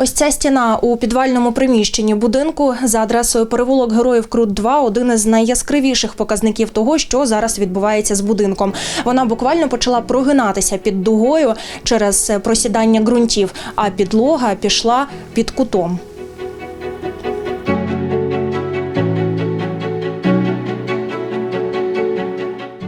Ось ця стіна у підвальному приміщенні будинку за адресою перевулок Героїв Крут 2 один із найяскравіших показників того, що зараз відбувається з будинком. Вона буквально почала прогинатися під дугою через просідання ґрунтів, а підлога пішла під кутом.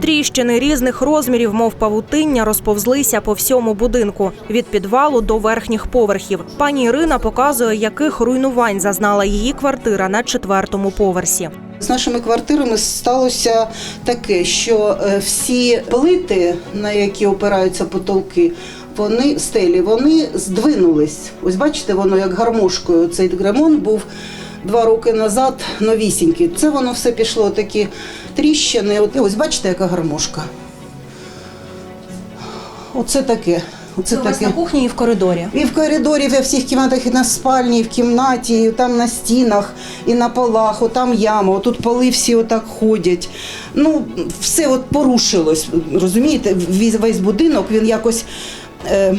Тріщини різних розмірів, мов павутиння, розповзлися по всьому будинку від підвалу до верхніх поверхів. Пані Ірина показує, яких руйнувань зазнала її квартира на четвертому поверсі. З нашими квартирами сталося таке, що е, всі плити, на які опираються потолки, вони стелі, вони здвинулись. Ось бачите, воно як гармошкою. Цей ремонт був два роки назад новісінький. Це воно все пішло такі тріщини. От, ось бачите, яка гармошка. Оце таке. Оце Це у вас таке. на кухні і в коридорі. І в коридорі, і в всіх кімнатах, і на спальні, і в кімнаті, і там на стінах, і на полах, отам яма, отут поли всі отак ходять. Ну, все от порушилось. Розумієте, весь, весь будинок він якось е,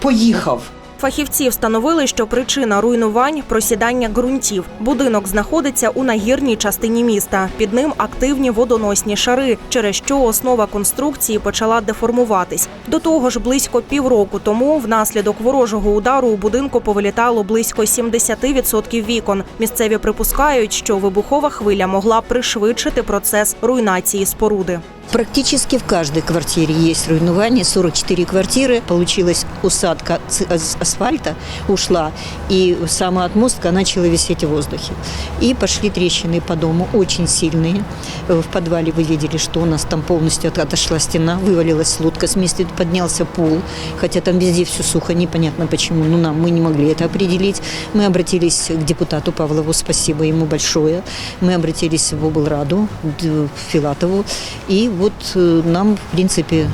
поїхав. Фахівці встановили, що причина руйнувань просідання ґрунтів. Будинок знаходиться у нагірній частині міста. Під ним активні водоносні шари, через що основа конструкції почала деформуватись. До того ж, близько півроку тому, внаслідок ворожого удару у будинку повилітало близько 70% вікон. Місцеві припускають, що вибухова хвиля могла пришвидшити процес руйнації споруди. Практически в каждой квартире есть руйнование. 44 квартиры. Получилась усадка ас- асфальта, ушла, и сама отмостка начала висеть в воздухе. И пошли трещины по дому, очень сильные. Э, В подвале вы видели, что у нас там полностью от- отошла стена, вывалилась лодка с места, поднялся пол. Хотя там везде все сухо, непонятно почему. Ну, нам мы не могли это определить. Мы обратились к депутату Павлову, спасибо ему большое. Мы обратились в облраду, д- Филатову. И вот э, нам, в принципе,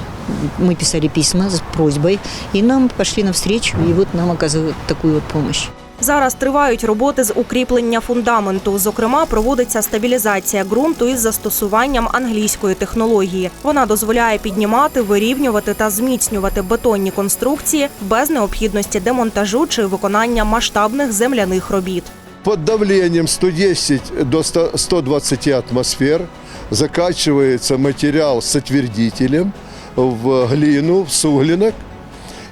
мы писали письма с просьбой, и нам пошли навстречу, и вот нам оказывают такую вот помощь. Зараз тривають роботи з укріплення фундаменту. Зокрема, проводиться стабілізація ґрунту із застосуванням англійської технології. Вона дозволяє піднімати, вирівнювати та зміцнювати бетонні конструкції без необхідності демонтажу чи виконання масштабних земляних робіт. Под давлением 110 до 100 120 атмосфер закачивается материал с отвердителем в глину, в суглинок.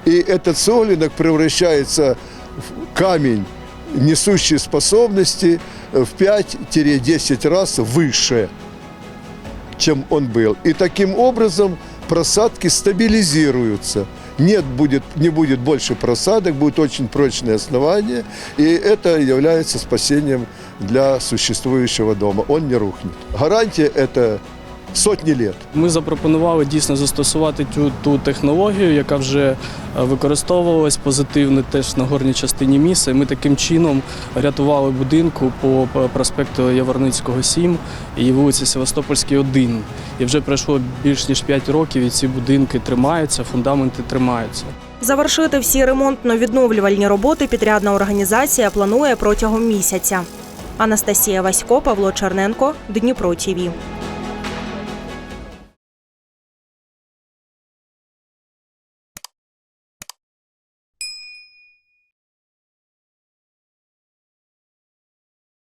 И этот суглинок превращается в камень несущей способности в 5-10 раз выше, чем он был. И таким образом просадки стабилизируются. Нет, будет, не будет больше просадок, будет очень прочное основание, и это является спасением для существующего дома. Он не рухнет. Гарантия – это сотни лет. Ми запропонували дійсно застосувати ту, ту технологію, яка вже е, використовувалась позитивно теж на горній частині міста. І ми таким чином рятували будинку по по проспекту Яворницького 7 і вулиці Севастопольській 1. І вже пройшло більш ніж 5 років, і ці будинки тримаються, фундаменти тримаються. Завершити всі ремонтно-відновлювальні роботи підрядна організація планує протягом місяця. Анастасія Васько, Павло Черненко, Дніпро ТІВІ.